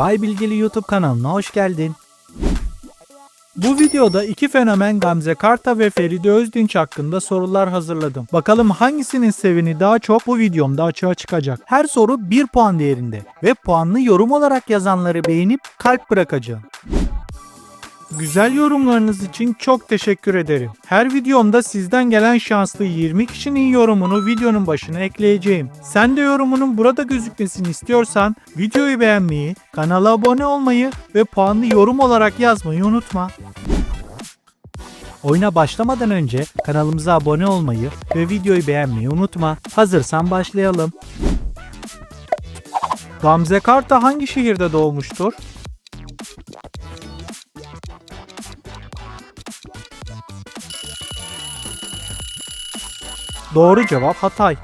Bay Bilgili YouTube kanalına hoş geldin. Bu videoda iki fenomen Gamze Karta ve Feride Özdinç hakkında sorular hazırladım. Bakalım hangisinin sevini daha çok bu videomda açığa çıkacak. Her soru 1 puan değerinde ve puanlı yorum olarak yazanları beğenip kalp bırakacağım. Güzel yorumlarınız için çok teşekkür ederim. Her videomda sizden gelen şanslı 20 kişinin yorumunu videonun başına ekleyeceğim. Sen de yorumunun burada gözükmesini istiyorsan videoyu beğenmeyi, kanala abone olmayı ve puanlı yorum olarak yazmayı unutma. Oyuna başlamadan önce kanalımıza abone olmayı ve videoyu beğenmeyi unutma. Hazırsan başlayalım. Gamze Karta hangi şehirde doğmuştur? Doğru cevap Hatay.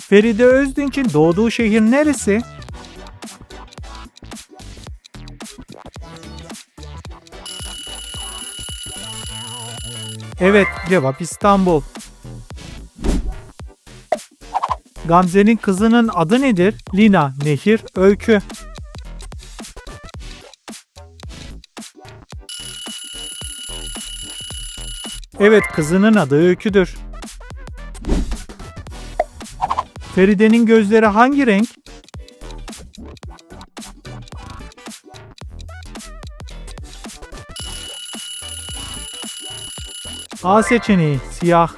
Feride Özdinç'in doğduğu şehir neresi? Evet, cevap İstanbul. Gamze'nin kızının adı nedir? Lina, Nehir, Öykü. Evet, kızının adı Öykü'dür. Feride'nin gözleri hangi renk? A seçeneği siyah.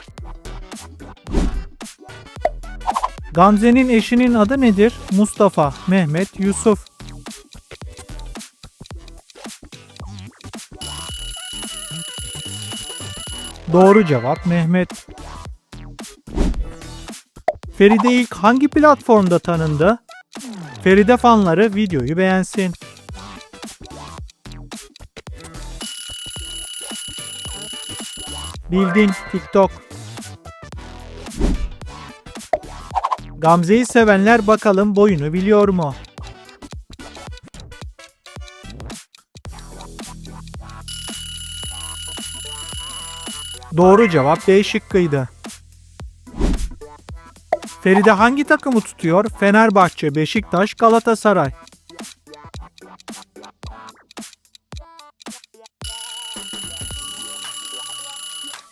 Gamze'nin eşinin adı nedir? Mustafa, Mehmet, Yusuf. Doğru cevap Mehmet. Feride ilk hangi platformda tanındı? Feride fanları videoyu beğensin. Bildin TikTok. Gamze'yi sevenler bakalım boyunu biliyor mu? Doğru cevap D şıkkıydı. Feride hangi takımı tutuyor? Fenerbahçe, Beşiktaş, Galatasaray.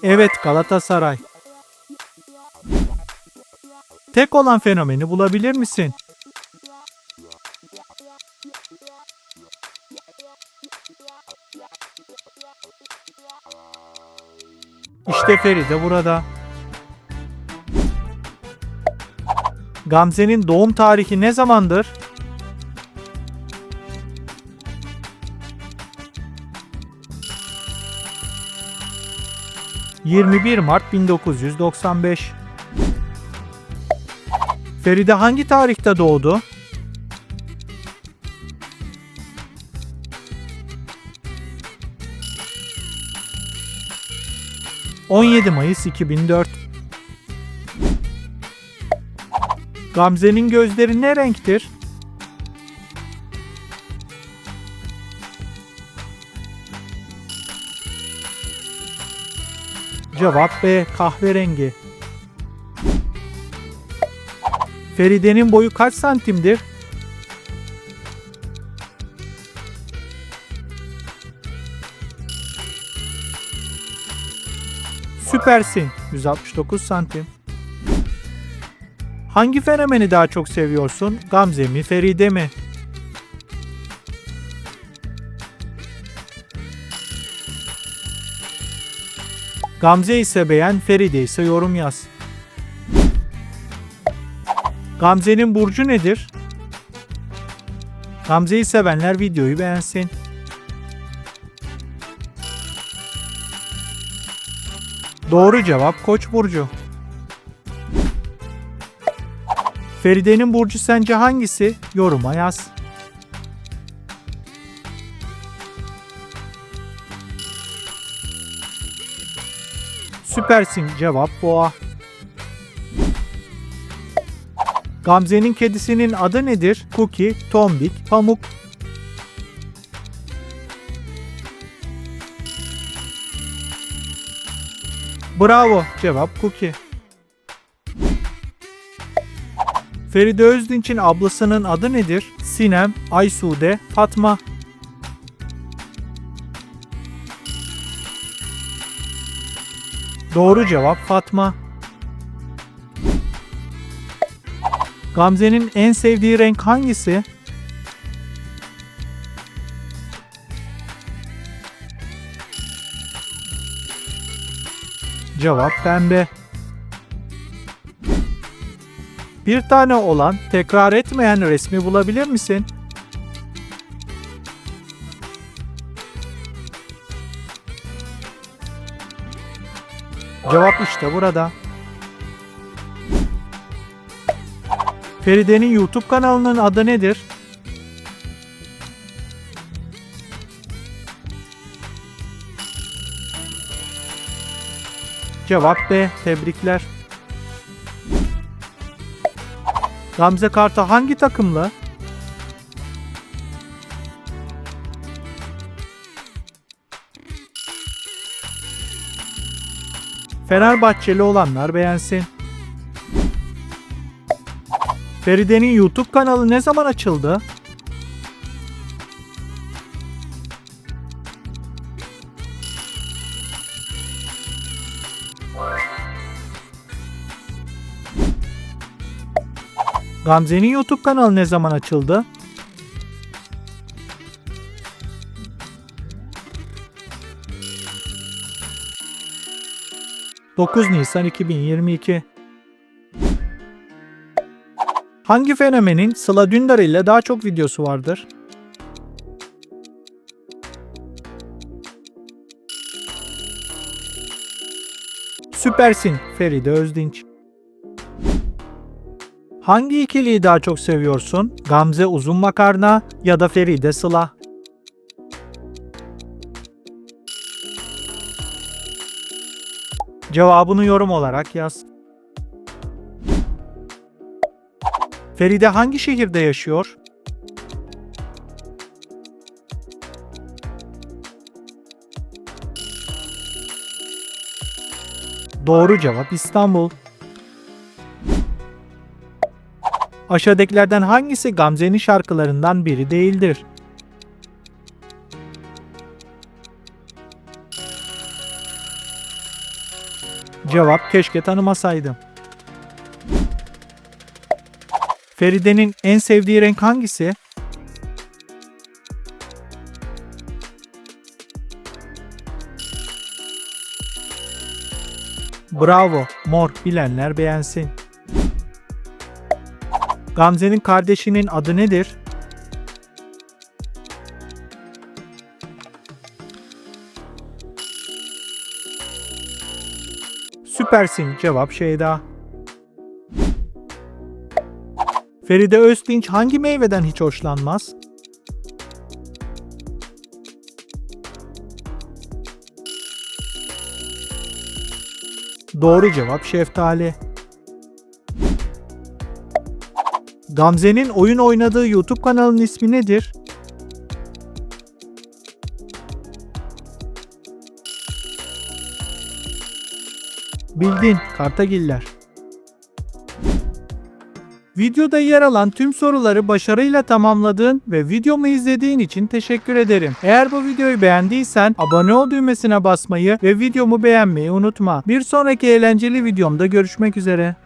Evet Galatasaray. Tek olan fenomeni bulabilir misin? İşte Feride burada. Gamze'nin doğum tarihi ne zamandır? ...21 Mart 1995. Feride hangi tarihte doğdu? ...17 Mayıs 2004. Gamze'nin gözleri ne renktir? Cevap B. Kahverengi. Feride'nin boyu kaç santimdir? Süpersin. 169 santim. Hangi fenomeni daha çok seviyorsun? Gamze mi, Feride mi? Gamze ise beğen, Feride ise yorum yaz. Gamze'nin burcu nedir? Gamze'yi sevenler videoyu beğensin. Doğru cevap Koç burcu. Feride'nin burcu sence hangisi? Yoruma yaz. Süpersin cevap boğa. Gamze'nin kedisinin adı nedir? Cookie, Tombik, Pamuk. Bravo cevap Cookie. Feride Özdinç'in ablasının adı nedir? Sinem, Aysude, Fatma. Doğru cevap Fatma. Gamze'nin en sevdiği renk hangisi? Cevap pembe. Bir tane olan tekrar etmeyen resmi bulabilir misin? Cevap işte burada. Feride'nin YouTube kanalının adı nedir? Cevap B. Tebrikler. Gamze Karta hangi takımlı? Fenerbahçeli olanlar beğensin. Feride'nin YouTube kanalı ne zaman açıldı? Gamze'nin YouTube kanalı ne zaman açıldı? ...9 Nisan 2022 Hangi fenomenin Sıla Dündar ile daha çok videosu vardır? Süpersin Feride Özdinç. Hangi ikiliyi daha çok seviyorsun? Gamze Uzun Makarna ya da Feride Sıla? Cevabını yorum olarak yaz. Feride hangi şehirde yaşıyor? Doğru cevap İstanbul. Aşağıdakilerden hangisi Gamze'nin şarkılarından biri değildir? Cevap keşke tanımasaydım. Feride'nin en sevdiği renk hangisi? Bravo, mor bilenler beğensin. Gamze'nin kardeşinin adı nedir? Süpersin cevap Şeyda. Feride Öztinç hangi meyveden hiç hoşlanmaz? Doğru cevap şeftali. Gamze'nin oyun oynadığı YouTube kanalının ismi nedir? Bildin, Kartagiller. Videoda yer alan tüm soruları başarıyla tamamladığın ve videomu izlediğin için teşekkür ederim. Eğer bu videoyu beğendiysen abone ol düğmesine basmayı ve videomu beğenmeyi unutma. Bir sonraki eğlenceli videomda görüşmek üzere.